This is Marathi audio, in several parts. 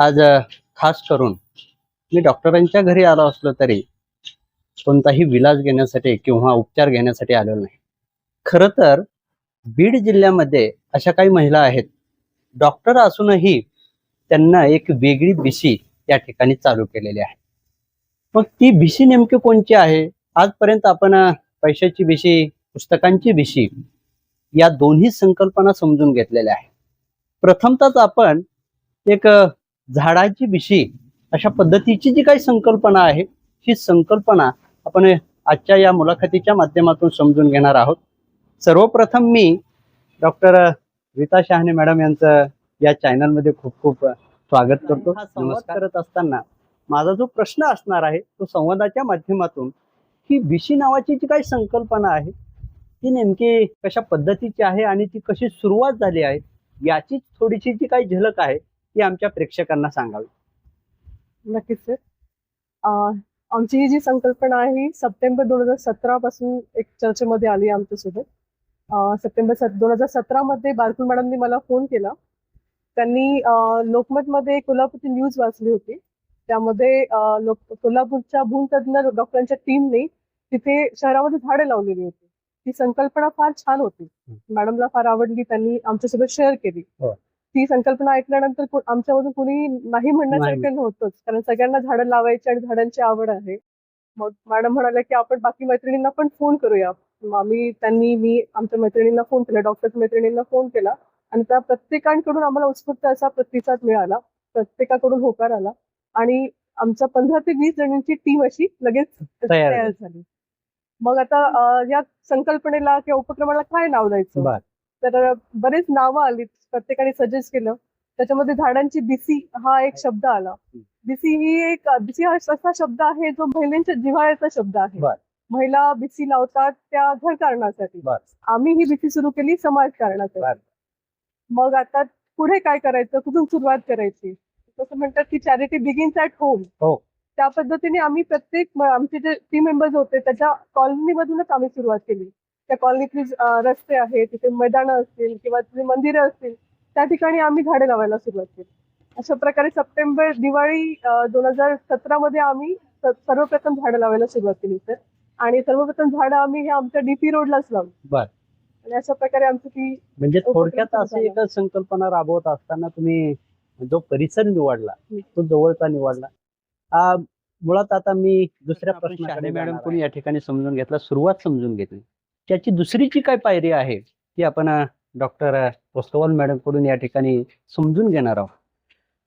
आज खास करून मी डॉक्टरांच्या घरी आलो असलो तरी कोणताही विलाज घेण्यासाठी किंवा उपचार घेण्यासाठी आलेलो नाही. खरं तर बीड जिल्ह्यामध्ये अशा काही महिला आहेत. डॉक्टर असूनही त्यांना एक वेगळी बिशी या ठिकाणी चालू केलेली आहे. मग ती भीशी नेमकी कोणची आहे? आजपर्यंत आपण पैशाची बिशी पुस्तकांची भीशी या दोन्ही संकल्पना समजून घेतलेल्या आहेत. प्रथमतच आपण एक झाडाची बिशी अशा पद्धतीची जी काही संकल्पना आहे ही संकल्पना आपण आजच्या या मुलाखतीच्या माध्यमातून समजून घेणार आहोत. सर्वप्रथम मी डॉक्टर रीता शहाणे मॅडम यांचं या चॅनलमध्ये खूप खूप स्वागत करतो. संवाद करत असताना माझा जो प्रश्न असणार आहे तो संवादाच्या माध्यमातून ही बिशी नावाची जी काही संकल्पना आहे ती नेमकी कशा पद्धतीची आहे आणि ती कशी सुरुवात झाली आहे याची थोडीशी जी काही झलक आहे ती आमच्या प्रेक्षकांना सांगावी. नक्कीच सर अं, आमची ही जी संकल्पना आहे ही सप्टेंबर दोन हजार सतरा पासून एक चर्चेमध्ये आली आमच्यासोबत. अं, सप्टेंबर सत दोन हजार सतरामध्ये बारकुल मॅडमनी मला फोन केला. त्यांनी लोकमतमध्ये कोल्हापूरची न्यूज वाचली होती. त्यामध्ये कोल्हापूरच्या भूतज्ञ डॉक्टरांच्या टीमने तिथे शहरामध्ये झाडे लावलेली होती. ती संकल्पना फार छान होती. मॅडमला फार आवडली त्यांनी आमच्यासोबत शेअर केली. हो. ती संकल्पना ऐकल्यानंतर आमच्यामधून कोणी नाही म्हणण्यासारखं नव्हतंच. कारण सगळ्यांना झाडं लावायची आणि झाडांची आवड आहे. मग मॅडम म्हणाल्या की आपण बाकी मैत्रिणींना पण फोन करूया. आम्ही त्यांनी मी आमच्या मैत्रिणींना फोन केला डॉक्टर मैत्रिणींना फोन केला. आणि त्या प्रत्येकांकडून आम्हाला उत्स्फूर्त असा प्रतिसाद मिळाला. प्रत्येकाकडून होकार आला. आणि आमच्या पंधरा ते वीस जणांची टीम अशी लगेच तयार झाली. मग आता या संकल्पनेला किंवा उपक्रमाला काय नाव द्यायचं. तर बरेच नावं आली प्रत्येकाने सजेस्ट केलं. त्याच्यामध्ये झाडांची बिसी हा एक शब्द आला. बिसी ही एक बिसी हा असा शब्द आहे जो महिलांच्या जिव्हाळ्याचा शब्द आहे. महिला बिसी लावतात त्या घर कारणासाठी. आम्ही ही बिसी सुरू केली समाज. कारणासाठी. मग आता पुढे काय करायचं? कुठून सुरुवात करायची? तसं म्हणतात की चॅरिटी बिगिन्स ॲट होम. त्या पद्धतीने आम्ही प्रत्येक आमचे जे टीम मेंबर्स होते त्याच्या कॉलनीमधूनच आम्ही सुरुवात केली. त्या कॉलनीतली रस्ते आहेत तिथे मैदानं असतील किंवा तिथे मंदिरं असतील त्या ठिकाणी आम्ही झाडे लावायला सुरुवात केली अशा प्रकारे सप्टेंबर दिवाळी दोन हजार सतरा मध्ये आम्ही सर्वप्रथम झाडं लावायला सुरुवात केली सर आणि सर्वप्रथम झाडं आम्ही हे आमच्या डीपी रोडलाच लावली बर. आणि अशा प्रकारे आमची ती म्हणजे थोडक्यात अशी. एकच संकल्पना राबवत असताना तुम्ही जो परिसर निवडला. तो जवळचा निवडला आ, मुळात आता मी दुसऱ्या प्रश्नाकडे मॅडम कोणी या ठिकाणी समजून घेतला सुरुवात समजून घेतली त्याची दुसरी जी काय पायरी आहे ती आपण डॉक्टर पोस्तवाल मॅडमकडून या ठिकाणी समजून घेणार आहोत.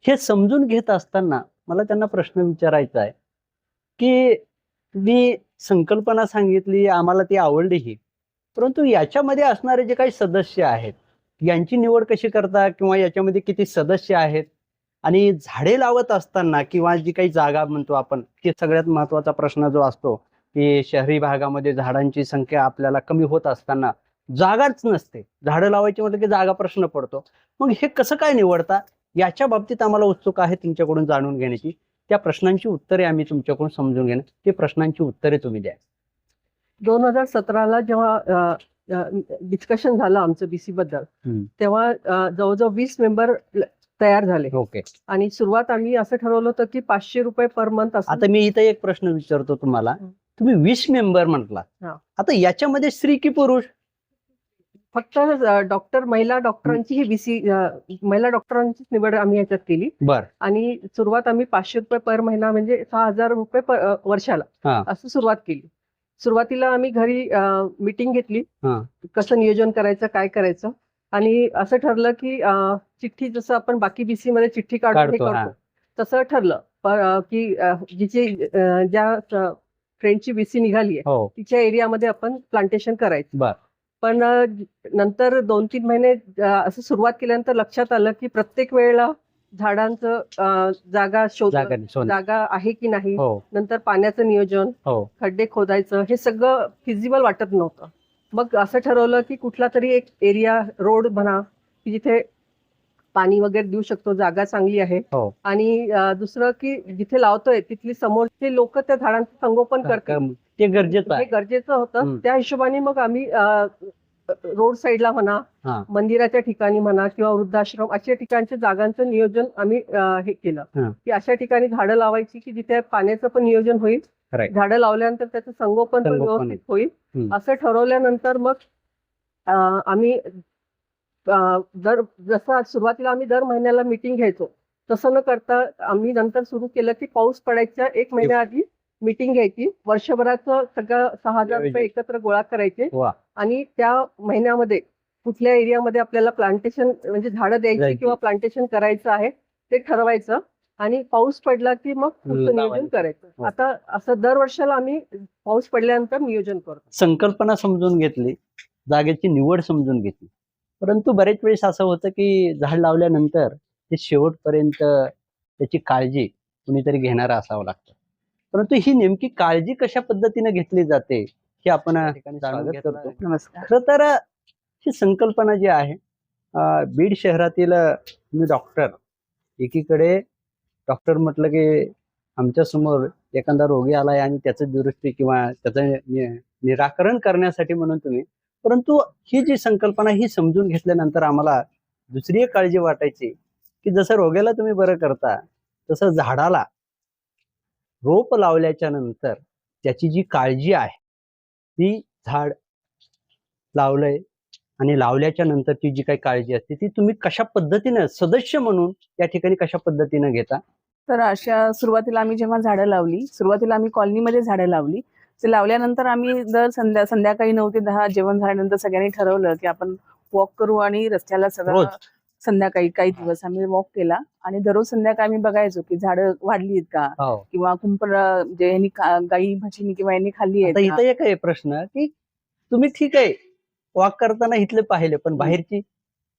हे समजून घेत असताना मला त्यांना प्रश्न विचारायचा आहे की मी संकल्पना सांगितली आम्हाला ती आवडलीही परंतु याच्यामध्ये असणारे जे काही सदस्य आहेत यांची निवड कशी करता किंवा याच्यामध्ये किती सदस्य आहेत? आणि झाडे लावत असताना किंवा जी काही जागा म्हणतो आपण ते सगळ्यात महत्त्वाचा प्रश्न जो असतो की शहरी भागामध्ये झाडांची संख्या आपल्याला कमी होत असताना जागाच नसते. झाडं लावायची म्हटलं की जागा प्रश्न पडतो. मग हे कसं काय निवडता? याच्या बाबतीत आम्हाला उत्सुक आहे तुमच्याकडून जाणून घेण्याची. त्या प्रश्नांची उत्तरे आम्ही तुमच्याकडून समजून घेणं ते प्रश्नांची उत्तरे तुम्ही द्या. दोन हजार सतराला जेव्हा डिस्कशन झालं आमचं बीसी बद्दल. तेव्हा जवळजवळ वीस मेंबर तयार झाले. ओके. आणि सुरुवात आम्ही असं ठरवलं होतं की पाचशे रुपये पर मंथ आता मी इथे एक प्रश्न विचारतो तुम्हाला. तुम्ही वीस मेंबर म्हटला. आता याच्यामध्ये स्त्री की पुरुष? फक्त डॉक्टर महिला डॉक्टरांची ही बीसी महिला डॉक्टरांचीच निवड आम्ही याच्यात केली. बर. आणि सुरुवात आम्ही पाचशे रुपये पर महिना म्हणजे सहा हजार रुपये वर्षाला. असं सुरुवात केली. सुरुवातीला आम्ही घरी मीटिंग घेतली. कसं नियोजन करायचं काय करायचं. आणि असं ठरलं की चिठ्ठी जसं आपण बाकी बीसी मध्ये चिठ्ठी काढतो तसं ठरलं. की जिची ज्या फ्रेंडची बीसी निघाली आहे हो. तिच्या एरियामध्ये आपण प्लांटेशन करायचं. बर. पण नंतर दोन तीन महिने असं सुरुवात केल्यानंतर लक्षात आलं की प्रत्येक वेळेला झाडांचं जागा शोध जागा जागा आहे की नाही हो. नंतर पाण्याचं नियोजन हो. खड्डे खोदायचं हे सगळं फिजिबल वाटत नव्हतं. मग असं ठरवलं की कुठला तरी एक एरिया रोड म्हणा की जिथे पाणी वगैरे देऊ शकतो जागा चांगली आहे हो. आणि अ, दुसरं की जिथे लावतोय तिथली समोरचे लोक त्या झाडांचं संगोपन करतात ते गरजेचं हे आहे गरजेचं होतं हम्म. त्या हिशोबाने मग आम्ही रोड साईडला म्हणा हा. मंदिराच्या ठिकाणी म्हणा किंवा वृद्धाश्रम अशा ठिकाणच्या जागांचं नियोजन आम्ही अं, हे केलं. की अशा ठिकाणी झाडं लावायची की जिथे पाण्याचं पण नियोजन होईल Right. झाडं लावल्यानंतर त्याचं संगोपन पण संगोपन व्यवस्थित होईल हम्म. असं ठरवल्यानंतर मग अं, आम्ही दर जसं सुरुवातीला आम्ही दर महिन्याला मिटिंग घ्यायचो तसं न करता आम्ही नंतर सुरू केलं की पाऊस पडायच्या एक महिन्याआधी मिटिंग घ्यायची वर्षभराचं सगळं सहा हजार रुपये एकत्र गोळा करायचे. आणि त्या महिन्यामध्ये कुठल्या एरियामध्ये आपल्याला प्लांटेशन म्हणजे झाडं द्यायची. किंवा प्लांटेशन करायचं आहे ते ठरवायचं आणि पाऊस पडला की मग पुढचं नियोजन. करायचं. आता असं दर वर्षाला आम्ही पाऊस पडल्यानंतर नियोजन करतो संकल्पना समजून घेतली जागेची निवड समजून घेतली परंतु बरेच वेळेस असं होतं की झाड लावल्यानंतर ते शेवटपर्यंत त्याची काळजी कुणीतरी घेणारा असावं लागतं. परंतु ही नेमकी काळजी कशा पद्धतीने घेतली जाते हे आपण या ठिकाणी स्वागत करतो नमस्कार. खरं तर ही संकल्पना जी आहे बीड शहरातील मी डॉक्टर. एकीकडे डॉक्टर म्हटलं की आमच्यासमोर एखादा रोगी आलाय आणि त्याचं दुरुस्ती किंवा त्याचं निराकरण करण्यासाठी म्हणून तुम्ही परंतु ही जी संकल्पना ही समजून घेतल्यानंतर आम्हाला दुसरी एक काळजी वाटायची की जसं रोग्याला तुम्ही बरं करता तसं झाडाला रोप लावल्याच्या नंतर त्याची जी काळजी आहे ती झाड लावलंय आणि लावल्याच्या नंतर ती जी काही काळजी असते ती तुम्ही कशा पद्धतीनं सदस्य म्हणून या ठिकाणी कशा पद्धतीनं घेता? तर अशा सुरुवातीला आम्ही जेव्हा झाडं लावली सुरुवातीला आम्ही कॉलनीमध्ये झाडं लावली ते लावल्यानंतर आम्ही दर संध्या संध्याकाळी नऊ ते दहा जेवण झाल्यानंतर सगळ्यांनी ठरवलं की आपण वॉक करू आणि रस्त्याला सगळं संध्याकाळी काही दिवस आम्ही वॉक केला आणि दररोज संध्याकाळी आम्ही बघायचो की झाडं वाढली आहेत का हो किंवा कुंपण म्हणजे यांनी गाई म्हशीनी किंवा यांनी खाल्ली का? इथं एक आहे प्रश्न की तुम्ही ठीक आहे वॉक करताना इथले पाहिले पण बाहेरची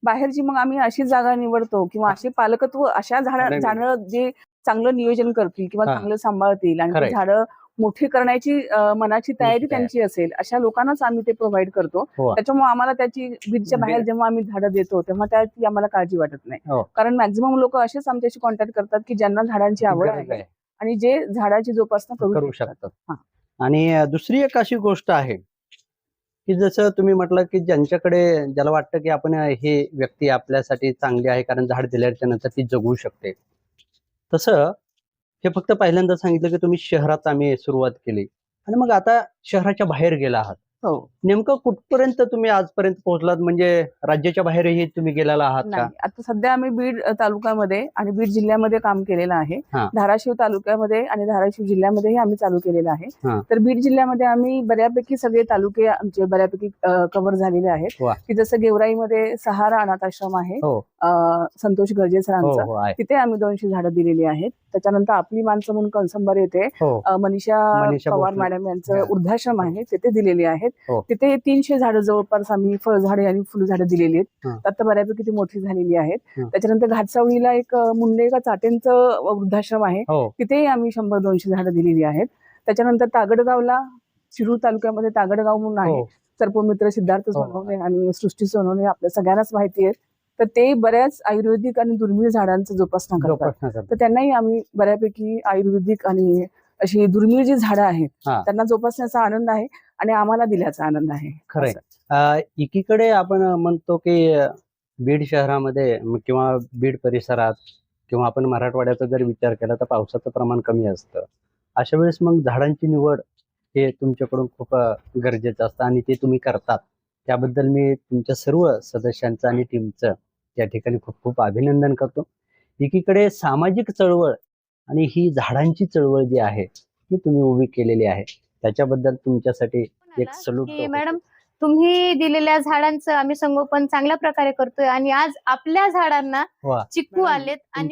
बाहेरची मग आम्ही अशी जागा निवडतो किंवा असे पालकत्व अशा झाडा. झाडं जे चांगलं नियोजन करतील किंवा. चांगलं सांभाळतील आणि झाडं मोठी करण्याची मनाची तयारी. त्यांची असेल अशा लोकांनाच आम्ही ते प्रोव्हाइड करतो हो. त्याच्यामुळे आम्हाला त्याची बीडच्या बाहेर जेव्हा आम्ही झाडं देतो तेव्हा त्याची आम्हाला काळजी वाटत नाही हो. कारण मॅक्झिमम लोक असेच आमच्याशी कॉन्टॅक्ट करतात की ज्यांना झाडांची आवड आहे. आणि जे झाडाची जोपासना करू शकतात आणि दुसरी एक अशी गोष्ट आहे की जसं तुम्ही म्हटलं की ज्यांच्याकडे ज्याला वाटतं की आपण हे व्यक्ती आपल्यासाठी चांगली आहे कारण झाड दिल्याच्या नंतर ती जगू शकते तसं हे फक्त पहिल्यांदा सांगितलं की तुम्ही शहरात आम्ही सुरुवात केली. आणि मग आता शहराच्या बाहेर गेला आहात. हो. नेमकं कुठपर्यंत तुम्ही आजपर्यंत पोहोचलात? म्हणजे राज्याच्या बाहेरही तुम्ही गेलेला आहात का? नाही. आता सध्या आम्ही बीड तालुक्यामध्ये आणि बीड जिल्ह्यामध्ये काम केलेलं आहे. हा. धाराशिव तालुक्यामध्ये आणि धाराशिव जिल्ह्यामध्येही आम्ही चालू केलेलं हा. आहे तर बीड जिल्ह्यामध्ये आम्ही बऱ्यापैकी सगळे तालुके आमचे बऱ्यापैकी कव्हर झालेले आहेत. वा. की जसं गेवराईमध्ये सहारा अनाथ आश्रम आहे हो. अ, संतोष गर्जे हो सरांचा हो आहे. तिथे आम्ही दोनशे झाडं दिलेली आहेत. त्याच्यानंतर आपली माणसं म्हणून कंसंबर येथे हो. अ, मनीषा मनीषा पवार भोसले. मॅडम यांचं हा. वृद्धाश्रम आहे. तिथे दिलेली आहेत. हो. तिथे तीनशे झाडं जवळपास आम्ही फळझाडे आणि फुलझाडं दिलेली आहेत. आता बऱ्यापैकी ती मोठी झालेली आहेत. त्याच्यानंतर घाटसावळीला एक मुंडे का चाटेंचं वृद्धाश्रम आहे हो तिथेही आम्ही शंभर दोनशे झाडं दिलेली आहेत त्याच्यानंतर तागडगावला शिरूर तालुक्यामध्ये तागडगाव म्हणून आहे हो सर्पमित्र सिद्धार्थ. सोनवणे आणि सृष्टी सोनवणे आपल्या सगळ्यांनाच माहिती आहे तर ते बऱ्याच आयुर्वेदिक आणि दुर्मिळ झाडांचं जोपासना करतात. तर त्यांनाही आम्ही बऱ्यापैकी आयुर्वेदिक आणि अशी दुर्मिळ जी झाडं आहेत. त्यांना जोपासण्याचा आनंद आहे आणि आम्हाला दिल्याचा आनंद आहे. खरंय. एकीकडे आपण म्हणतो की बीड शहरामध्ये किंवा बीड परिसरात किंवा आपण मराठवाड्याचा जर विचार केला तर पावसाचं प्रमाण कमी असतं. अशा वेळेस मग झाडांची निवड हे तुमच्याकडून खूप गरजेचं असतं आणि ते तुम्ही करतात. त्याबद्दल मी तुमच्या सर्व सदस्यांचं आणि टीमचं या ठिकाणी खूप खूप अभिनंदन करतो. एकीकडे सामाजिक चळवळ आणि ही झाडांची चळवळ जी आहे ही तुम्ही उभी केलेली आहे. त्याच्याबद्दल तुमच्यासाठी एक सलूट की मॅडम तुम्ही दिलेल्या झाडांचं आम्ही संगोपन चांगल्या प्रकारे करतोय आणि आज आपल्या झाडांना चिक्कू आलेत आणि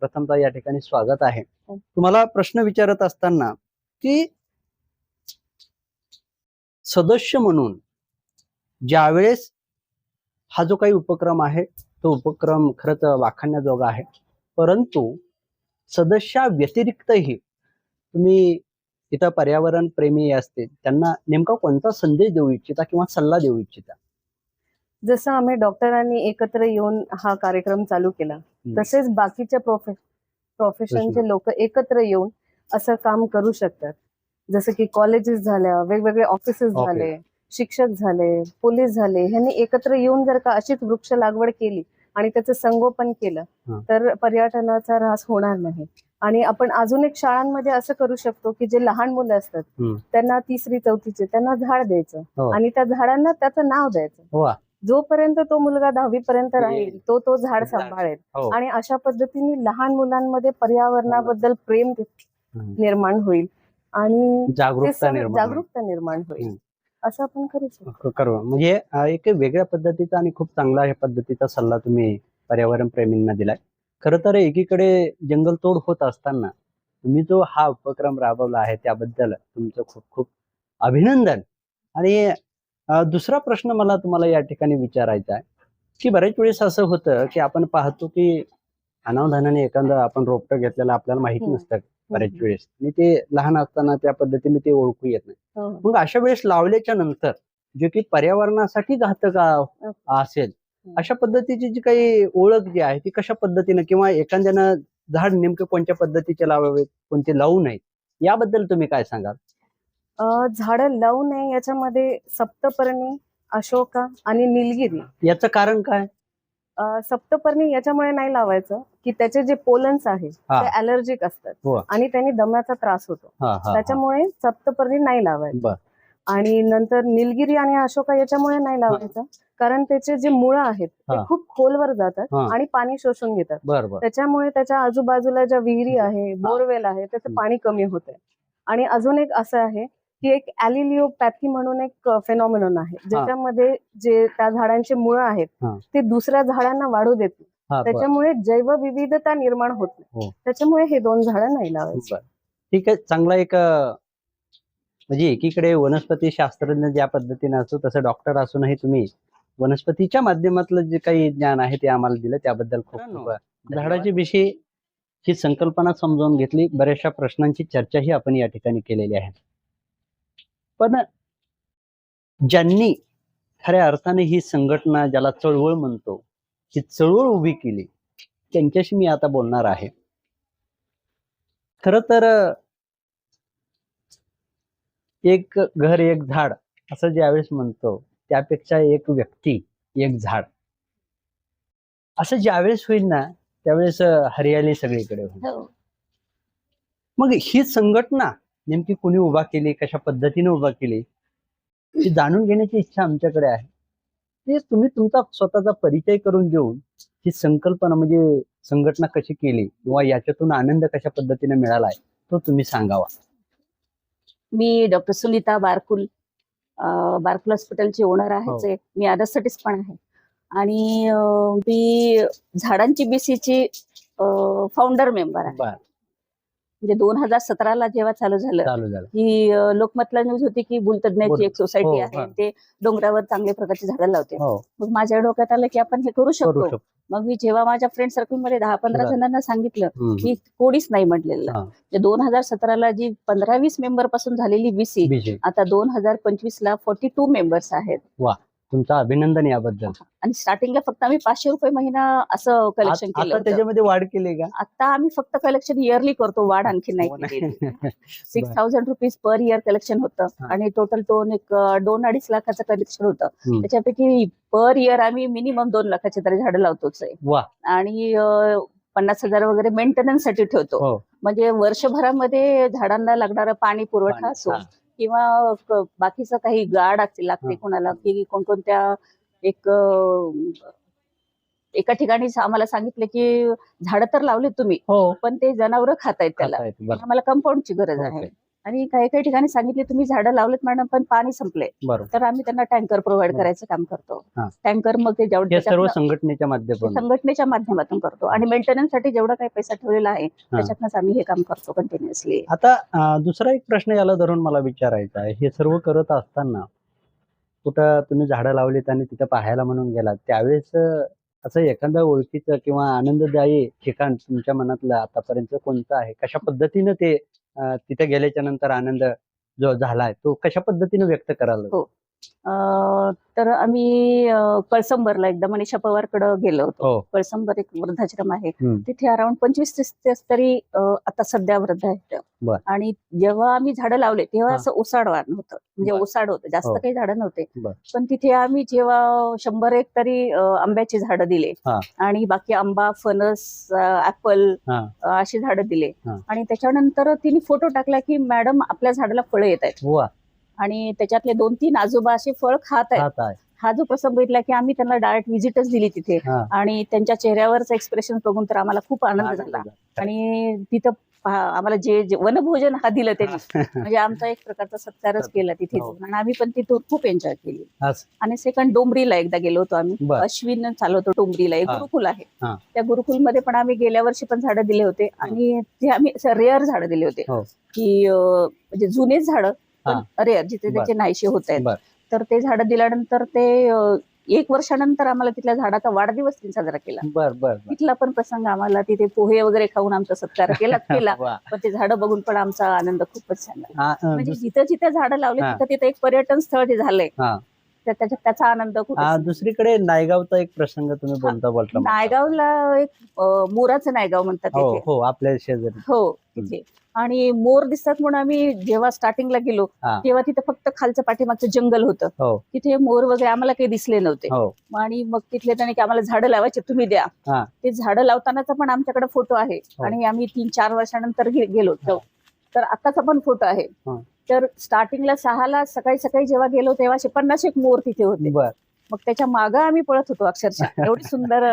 प्रथमतः या ठिकाणी स्वागत आहे. तुम्हाला प्रश्न विचारत असताना की सदस्य म्हणून ज्यावेळेस हा जो काही उपक्रम आहे तो उपक्रम खरंच वाखाणण्याजोगा आहे. परंतु सदस्या व्यतिरिक्तही तुम्ही इथं पर्यावरण प्रेमी असतील त्यांना नेमका कोणता संदेश देऊ इच्छिता किंवा सल्ला देऊ इच्छिता? जसं आम्ही डॉक्टरांनी एकत्र येऊन हा कार्यक्रम चालू केला तसेच बाकीच्या प्रोफे प्रोफेशनचे लोक एकत्र येऊन असं काम करू शकतात. जसं की कॉलेजेस झाल्या वेगवेगळे ऑफिसेस. झाले शिक्षक झाले पोलीस झाले ह्यांनी एकत्र येऊन जर का अशीच वृक्ष लागवड केली आणि त्याचं संगोपन केलं. तर पर्यटनाचा ऱ्हास होणार नाही. आणि आपण अजून एक शाळांमध्ये असं करू शकतो की जे लहान मुलं असतात. त्यांना तिसरी चौथीचे त्यांना झाड द्यायचं हो. आणि त्या झाडांना त्याचं नाव द्यायचं वा जोपर्यंत तो मुलगा दहावी पर्यंत राहील तो तो झाड. सांभाळेल हो आणि अशा पद्धतीने लहान मुलांमध्ये पर्यावरणाबद्दल प्रेम. निर्माण होईल आणि जागरूकता सगळं निर्माण होईल. जागरूकता निर्माण होईल. असं आपण करू शकतो करू म्हणजे एक वेगळ्या पद्धतीचा आणि खूप चांगला पद्धतीचा सल्ला तुम्ही पर्यावरण प्रेमींना दिलाय खर तर एकीकडे जंगलतोड होत असताना तुम्ही जो हा उपक्रम राबवला आहे त्याबद्दल तुमचं खूप खूप अभिनंदन. आणि दुसरा प्रश्न मला तुम्हाला या ठिकाणी विचारायचा आहे की बरेच वेळेस असं होतं की आपण पाहतो की अनावधानाने एखादं आपण रोपटं घेतलेलं आपल्याला माहीत. नसतं बरेच वेळेस. आणि ते लहान असताना त्या पद्धतीने ते ओळखू येत नाही. हो. मग अशा वेळेस लावल्याच्या नंतर जे की पर्यावरणासाठी घातक आ- असेल अशा पद्धतीची जी काही ओळख जी आहे ती कशा पद्धतीने किंवा एखाद्यानं झाड नेमकं कोणत्या पद्धतीचे लावावेत कोणते लावू नयेत याबद्दल तुम्ही काय सांगाल? झाडं लावू नये याच्यामध्ये सप्तपर्णी अशोका आणि निलगिरी. याचं कारण काय? सप्तपर्णी याच्यामुळे नाही लावायचं की त्याचे जे पोलन्स आहेत हा. ते अलर्जिक असतात हो. आणि त्यांनी दम्याचा त्रास होतो. त्याच्यामुळे सप्तपर्णी नाही लावायचं. आणि नंतर निलगिरी आणि अशोका याच्यामुळे नाही लावायचं. कारण त्याचे जे मुळं आहेत ते हा. खूप खोलवर जातात हा. आणि पाणी शोषून घेतात. त्याच्यामुळे त्याच्या आजूबाजूला ज्या विहिरी आहे बोरवेल आहे त्याचं. पाणी कमी होतंय. आणि अजून एक असं आहे की एक ॲलिलिओपॅथी म्हणून एक फेनॉमिनॉन आहे. ज्याच्यामध्ये जे त्या झाडांचे मुळं आहेत हा. ते दुसऱ्या झाडांना वाढू देत. हा त्याच्यामुळे जैवविविधता निर्माण होत हो. नाही त्याच्यामुळे हे दोन झाडं नाही लावायची. ठीक आहे. चांगला एक म्हणजे एकीकडे वनस्पती शास्त्रज्ञ ज्या पद्धतीने असतो तसं डॉक्टर असूनही तुम्ही वनस्पतीच्या माध्यमातलं जे काही ज्ञान आहे ते आम्हाला दिलं त्याबद्दल खूप खूप झाडाची विषयी ही संकल्पना समजावून घेतली. बऱ्याचशा प्रश्नांची चर्चाही आपण या ठिकाणी केलेली आहे. पण ज्यांनी खऱ्या अर्थाने ही संघटना ज्याला चळवळ म्हणतो ही चळवळ उभी केली त्यांच्याशी मी आता बोलणार आहे. खर तर एक घर एक झाड असं ज्यावेळेस म्हणतो त्यापेक्षा एक व्यक्ती एक झाड. असं ज्यावेळेस होईल ना त्यावेळेस हरियाली सगळीकडे होईल. मग ही संघटना नेमकी कोणी उभा केली कशा पद्धतीने उभा केली ही जाणून घेण्याची इच्छा आमच्याकडे आहे. ते तुम्ही तुमचा स्वतःचा परिचय करून देऊन ही संकल्पना म्हणजे संघटना कशी केली किंवा याच्यातून आनंद कशा पद्धतीने मिळालाय तो तुम्ही सांगावा. मी डॉक्टर सुनीता बारकुल बारकुल हॉस्पिटलची ओनर आहेच. आहे मी आदर्ससाठीच पण आहे. आणि मी झाडांची बीसीची फाउंडर मेंबर आहे. म्हणजे दोन हजार सतराला जेव्हा चालू झालं ही लोकमतला न्यूज होती की भूलतज्ञाची बोल. एक सोसायटी हो, आहे. हा. ते डोंगरावर चांगल्या प्रकारची झाडं लावते. हो. मग माझ्या डोक्यात आलं की आपण हे करू शकतो. मग मी जेव्हा माझ्या फ्रेंड सर्कलमध्ये दहा पंधरा. जणांना सांगितलं. की कोणीच नाही म्हटलेलं. म्हणजे दोन हजार सतराला जी पंधरा वीस मेंबरपासून झालेली बीसी आता दोन हजार पंचवीस ला फोर्टी टू मेंबर्स आहेत तुमचं अभिनंदन याबद्दल आणि स्टार्टिंगला फक्त आम्ही पाचशे रुपये महिना असं कलेक्शन केलं त्याच्यामध्ये वाढ केली का आता आम्ही फक्त कलेक्शन इयरली करतो वाढ आणखी नाही. Six. Thousand rupees per year collection होतं. आणि टोटल दोन एक दोन अडीच लाखाचं कलेक्शन होतं. त्याच्यापैकी पर इयर आम्ही मिनिमम दोन लाखाची तरी झाडं लावतोच आहे आणि पन्नास हजार वगैरे मेंटेनन्ससाठी ठेवतो हो म्हणजे वर्षभरामध्ये झाडांना लागणारं पाणी पुरवठा. असो. किंवा बाकीचं काही गाड लागते. कोणाला की कोणकोणत्या एक एका ठिकाणी आम्हाला सांगितलं की झाडं तर लावले तुम्ही हो पण ते जनावर खातायत त्याला आम्हाला कंपाऊंडची गरज आहे. आणि काही काही ठिकाणी सांगितले तुम्ही झाडं लावलेत मॅडम पण पाणी संपले तर आम्ही त्यांना टँकर प्रोव्हाइड. करायचं काम करतो. टँकर मग ते जेवढं संघटनेच्या माध्यमातून. संघटनेच्या माध्यमातून करतो. आणि मेंटेनन्ससाठी जेवढा काही पैसा ठेवलेला आहे त्याच्यातनंच आम्ही हे काम करतो कंटिन्युअसली आता दुसरा एक प्रश्न याला धरून मला विचारायचा आहे. हे सर्व करत असताना कुठं तुम्ही झाडं लावलीत आणि तिथं पाहायला म्हणून गेलात त्यावेळेस असं एखादं ओळखीचं किंवा आनंददायी ठिकाण तुमच्या मनातलं आतापर्यंत कोणतं आहे? कशा पद्धतीनं ते तिथे गेल्याच्यानंतर आनंद जो झालाय तो कशा पद्धतीने व्यक्त कराल हो. अं, तर आम्ही कळसंबरला एकदा मनीषा पवारकडे गेलो होतो हो कळसंबर एक वृद्धाश्रम आहे. तिथे अराउंड पंचवीस तीस तरी आता सध्या वृद्ध आहेत. आणि जेव्हा आम्ही झाडं लावले तेव्हा. असं ओसाड वाढ होतं म्हणजे. ओसाड होतं जास्त हो. काही झाडं नव्हते. पण तिथे आम्ही जेव्हा शंभर एक तरी आंब्याची झाडं दिले. आणि बाकी आंबा फणस ऍपल. अशी झाडं दिले. आणि त्याच्यानंतर तिने फोटो टाकला की मॅडम आपल्या झाडाला फळं येत आहेत आणि त्याच्यातले दोन तीन आजोबा असे फळ खात आहेत खात आहे हा जो प्रसंग बघितला की आम्ही त्यांना डायरेक्ट व्हिजिटच दिली तिथे हा. आणि त्यांच्या चेहऱ्यावरचं एक्सप्रेशन बघून तर आम्हाला खूप आनंद झाला. आणि तिथं पहा- आम्हाला जे जे वनभोजन हा दिलं त्यांनी म्हणजे आमचा एक प्रकारचा सत्कारच केला तिथे हो. आणि आम्ही पण तिथून खूप एन्जॉय केली असं. आणि सेकंड डोंबरीला एकदा गेलो होतो आम्ही बर. अश्विन चालवतो डोंबरीला एक हा. गुरुकुल आहे हा. त्या गुरुकुलमध्ये पण आम्ही गेल्या वर्षी पण झाडं दिले होते आणि ते आम्ही रेअर झाडं दिले होते हो. की अं, म्हणजे जुने झाडं रेअर जिथे. त्याचे नाहीसे होत आहेत. तर ते झाडं दिल्यानंतर ते एक वर्षानंतर आम्हाला तिथल्या झाडाचा वाढदिवस त्यांनी साजरा केला बर बर बर. तिथला पण प्रसंग आम्हाला तिथे पोहे वगैरे खाऊन आमचा सत्कार केला केला. पण ते झाडं बघून पण आमचा आनंद खूपच छान झाला म्हणजे जिथं जिथं झाडं लावले. तिथं तिथं एक पर्यटन स्थळ जे झालंय त्याचा आनंद खूप दुसरीकडे नायगावचा एक प्रसंग तुम्ही बोलता बोलता. नायगावला एक मोराचं नायगाव म्हणतात हो हो आपल्या शेजारी हो तिथे आणि मोर दिसतात म्हणून आम्ही जेव्हा स्टार्टिंगला गेलो हा. तेव्हा तिथे फक्त खालचं पाठीमागचं जंगल होतं हो तिथे मोर वगैरे आम्हाला काही दिसले नव्हते हो आणि मग तिथले त्याने की आम्हाला झाडं लावायचे तुम्ही द्या हा. ते झाडं लावतानाचा पण आमच्याकडे फोटो आहे हो. आणि आम्ही तीन चार वर्षानंतर गे- गेलो. तर आताचा पण फोटो आहे हा. तर स्टार्टिंगला सहाला सकाळी सकाळी जेव्हा गेलो तेव्हा असे पन्नास एक मोर तिथे होते बर मग त्याच्या मागं आम्ही पळत होतो अक्षरशः एवढी सुंदर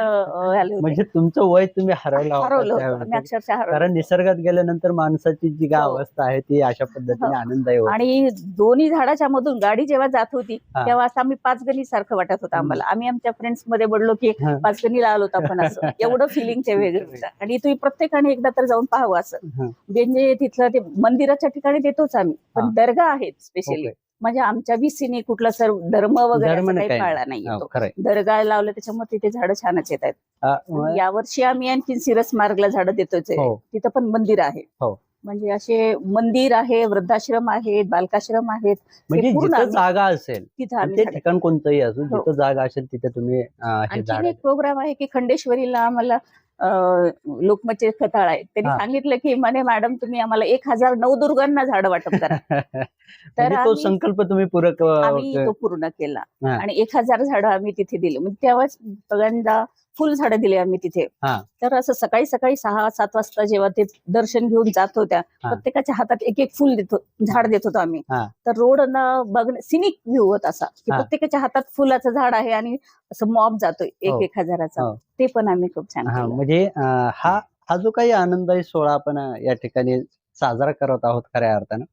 म्हणजे तुमचं वय तुम्ही हरवला हरवलं अक्षरशः कारण निसर्गात गेल्यानंतर माणसाची जी हो. अवस्था आहे ती अशा पद्धतीने हो. आनंददायी होते आणि दोन्ही झाडाच्या मधून गाडी जेव्हा जात होती. तेव्हा असं आम्ही पाच गणी सारखं वाटत होतं आम्हाला आम्ही आमच्या फ्रेंड्समध्ये बोललो की. पाच गणी आलो होतो आपण असं एवढं फिलिंग ते वेगळं होतं आणि तुम्ही प्रत्येकाने एकदा तर जाऊन पाहावं असं. म्हणजे तिथलं ते मंदिराच्या ठिकाणी देतोच आम्ही पण. दर्गा आहेत स्पेशली. म्हणजे आमच्या बीसीने कुठला सर धर्म वगैरे असं काही पाळला नाही. हो, येतो खरंय. दर्गा लावलं त्याच्यामुळे तिथे झाडं छानच येत आहेत. यावर्षी आम्ही आणखी सिरस मार्गला झाडं देतोच आहे हो. तिथं पण मंदिर आहे. हो. म्हणजे असे मंदिर आहे वृद्धाश्रम आहेत बालकाश्रम आहेत. म्हणजे पूर्ण जिथं जागा असेल तिथं ठिकाण कोणतंही असो हो. जिथं जागा असेल तिथे तुम्ही हे एक प्रोग्राम आहे की खंडेश्वरीला आम्हाला लोकमतचे खताळ आहे त्यांनी हा. सांगितलं की म्हणे मॅडम तुम्ही आम्हाला एक हजार नवदुर्गांना झाडं वाटप करा म्हणजे तो आम्ही- संकल्प तुम्ही पूरक अ, आम्ही तो पूर्ण केला हा. आणि एक हजार झाडं आम्ही तिथे दिली म्हणजे तेव्हाच पहिल्यांदा फुल झाडं दिली आम्ही तिथे हा. तर असं सकाळी सकाळी सहा सात वाजता जेव्हा ते दर्शन घेऊन जात होत्या हा. प्रत्येकाच्या हातात एक एक फुल देतो झाड देत होतो आम्ही हा. तर रोड बघणे सिनिक व्ह्यू होत असा की हा. प्रत्येकाच्या हातात फुलाचं झाड आहे आणि असं मॉब जातोय एक हो. एक हजाराचा हो. ते पण आम्ही खूप छान हा केलं. म्हणजे अ, हा हा जो काही आनंददायी सोहळा आपण अ, या ठिकाणी साजरा करत आहोत खऱ्या अर्थानं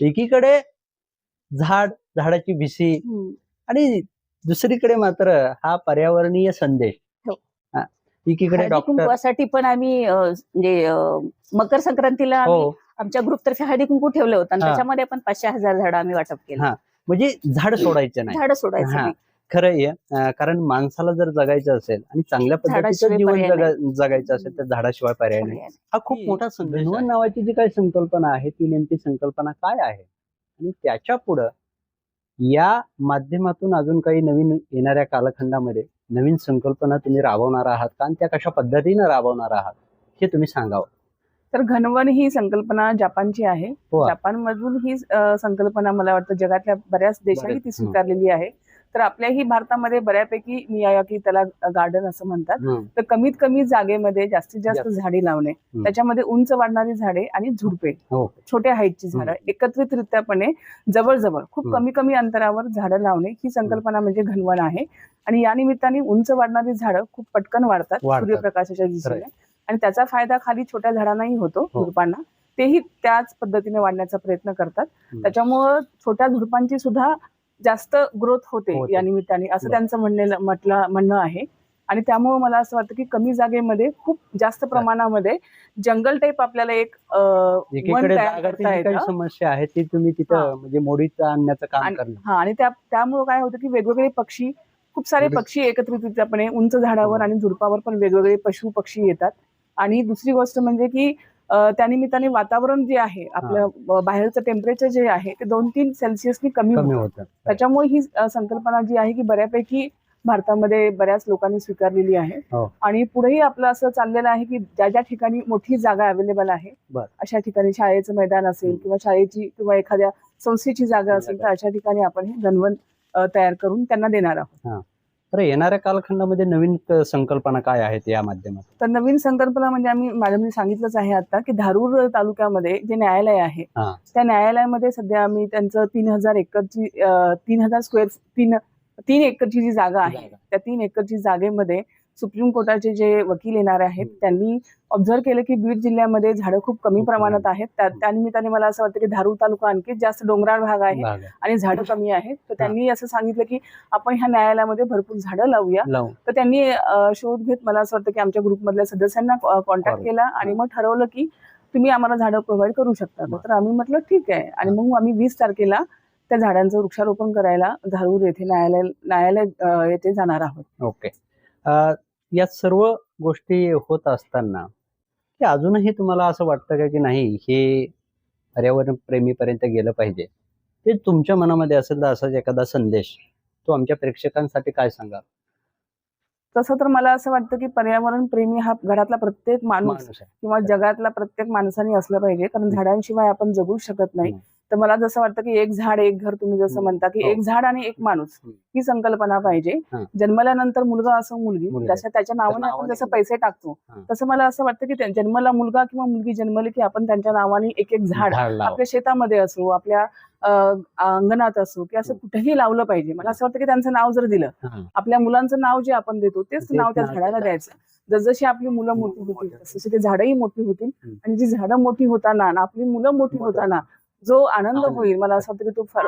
एकीकडे झाड झाडाची भिसी हम्म. आणि दुसरीकडे मात्र हा पर्यावरणीय संदेश हो. हा. एकीकडे हळदी डॉक्टर कुंकवासाठी पण आम्ही अं, म्हणजे अं, मकर संक्रांतीला आम्ही हो. आमच्या ग्रुपतर्फे हळदी कुंकू ठेवलं होतं आणि हा. त्याच्यामध्ये पण पाचशे हजार झाडं आम्ही वाटप केलं. हा. म्हणजे झाड सोडायचे नाही. झाडं सोडायचं हा. नाही. खरं आहे अं, कारण माणसाला जर जगायचं असेल आणि चांगल्या पद्धतीचं झाडाशिवाय जीवन पर्याय जगा- जगायचं असेल तर झाडाशिवाय पर्याय नाही. हा खूप मोठा संदेश आहे. नावाची जी काही संकल्पना आहे ती नेमकी संकल्पना काय आहे? आणि त्याच्या पुढं या माध्यमातून अजून काही नवीन येणाऱ्या कालखंडामध्ये नवीन संकल्पना तुम्ही राबवणार आहात का? आणि त्या कशा पद्धतीनं राबवणार आहात? हे तुम्ही सांगावं. तर घनवन ही संकल्पना जपानची आहे. वा. जपानमधून ही संकल्पना मला वाटतं जगातल्या बऱ्याच देशांनी ती हं. स्वीकारलेली आहे. तर आपल्याही भारतामध्ये बऱ्यापैकी मियावाकी त्याला गार्डन असं म्हणतात. तर कमीत कमी जागेमध्ये जास्तीत जास्त. झाडे लावणे त्याच्यामध्ये उंच वाढणारी झाडे आणि झुडपे हो छोट्या हाईटची झाडं एकत्रितरित्यापणे जवळजवळ खूप. कमी कमी अंतरावर झाडं लावणे ही संकल्पना म्हणजे घनवन आहे आणि या निमित्ताने उंच वाढणारी झाडं खूप पटकन वाढतात. सूर्यप्रकाशाच्या दिशेने. आणि त्याचा फायदा खाली छोट्या झाडांनाही होतो हो. झुडपांना तेही त्याच पद्धतीने वाढण्याचा प्रयत्न करतात. त्याच्यामुळं छोट्या झुडपांची सुद्धा जास्त ग्रोथ होते. या निमित्ताने असं बरं. त्यांचं म्हणणे म्हटलं म्हणणं आहे आणि त्यामुळे मला असं वाटतं की कमी जागेमध्ये खूप जास्त प्रमाणामध्ये जंगल टाईप आपल्याला एक समस्या आहे ती तुम्ही तिथं हा. म्हणजे मोडीत आणण्याचं काम हा आणि त्या त्यामुळे काय होतं की वेगवेगळे पक्षी खूप सारे एवढे- पक्षी एकत्रितपणे उंच झाडावर हो. आणि झुडपावर पण वेगवेगळे पशु पक्षी येतात आणि दुसरी गोष्ट म्हणजे की त्यानिमित्ताने वातावरण जे आहे आपलं बाहेरचं टेम्परेचर जे आहे ते दोन तीन सेल्सिअसनी कमी होतं त्याच्यामुळे ही संकल्पना जी आहे की बऱ्यापैकी भारतामध्ये बऱ्याच लोकांनी स्वीकारलेली आहे हो. आणि पुढेही आपलं असं चाललेलं आहे की ज्या ज्या ठिकाणी मोठी जागा अवेलेबल आहे बर. अशा ठिकाणी शाळेचं मैदान असेल. किंवा शाळेची किंवा एखाद्या संस्थेची जागा असेल तर. अशा ठिकाणी आपण हे अ, तयार करून त्यांना देणार आहोत तर येणाऱ्या कालखंडामध्ये नवीन संकल्पना काय आहेत या माध्यमातून तर नवीन संकल्पना म्हणजे आम्ही मॅडमनी सांगितलंच आहे आता की धारूर तालुक्यामध्ये जे न्यायालय आहे. त्या न्यायालयामध्ये सध्या आम्ही त्यांचं तीन हजार एकरची तीन हजार स्क्वेअर तीन तीन एकरची जी जागा आहे. त्या तीन एकरची जागेमध्ये सुप्रीम कोर्टाचे जे वकील येणार आहेत. त्यांनी ऑब्झर्व केलं की बीड जिल्ह्यामध्ये झाडं खूप कमी प्रमाणात. आहेत. त्या त्यानिमित्ताने मला असं वाटतं की धारूर तालुका आणखी जास्त डोंगराळ भाग आहे. आणि झाडं कमी आहेत. तर त्यांनी असं सांगितलं की आपण ह्या न्यायालयामध्ये भरपूर झाडं लावूया. तर त्यांनी शोध घेत मला असं वाटतं की आमच्या ग्रुपमधल्या सदस्यांना कॉन्टॅक्ट. केला आणि मग ठरवलं की तुम्ही आम्हाला झाडं प्रोव्हाइड करू शकता. तर आम्ही म्हटलं ठीक आहे. आणि मग आम्ही वीस तारखेला त्या झाडांचं वृक्षारोपण करायला धारूर येथे न्यायालय न्यायालय येथे जाणार आहोत. ओके. या सर्व गोष्टी होत असताना की अजूनही तुम्हाला असं वाटतं का की नाही हे पर्यावरण प्रेमीपर्यंत गेलं पाहिजे ते तुमच्या मनामध्ये असेल तर असाच एखादा संदेश तो आमच्या प्रेक्षकांसाठी काय सांगा तसं तर मला असं वाटतं की पर्यावरण प्रेमी हा घरातला प्रत्येक माणूस. किंवा जगातला प्रत्येक माणसाने असलं पाहिजे कारण झाडांशिवाय आपण जगू शकत नाही. तर मला जसं वाटतं की एक झाड एक घर तुम्ही जसं हम्म. म्हणता की हो. एक झाड आणि एक माणूस. ही संकल्पना पाहिजे हा. जन्मल्यानंतर मुलगा असो मुलगी. जसं त्याच्या नावाने आपण. जसं पैसे टाकतो हा. तसं मला असं वाटतं की जन्मला मुलगा किंवा मुलगी जन्मली की आपण त्यांच्या नावाने एक एक झाड. आपल्या शेतामध्ये असो आपल्या अंगणात असो की असं कुठेही लावलं पाहिजे मला असं वाटतं की त्यांचं नाव जर दिलं हा. आपल्या मुलांचं नाव जे आपण देतो तेच नाव त्या झाडाला द्यायचं जसजशी आपली मुलं मोठी होतील तसं ते झाडंही मोठी होतील. आणि जी झाडं मोठी होताना आपली मुलं मोठं. होताना जो आनंद. होईल मला असं वाटतं की तो फार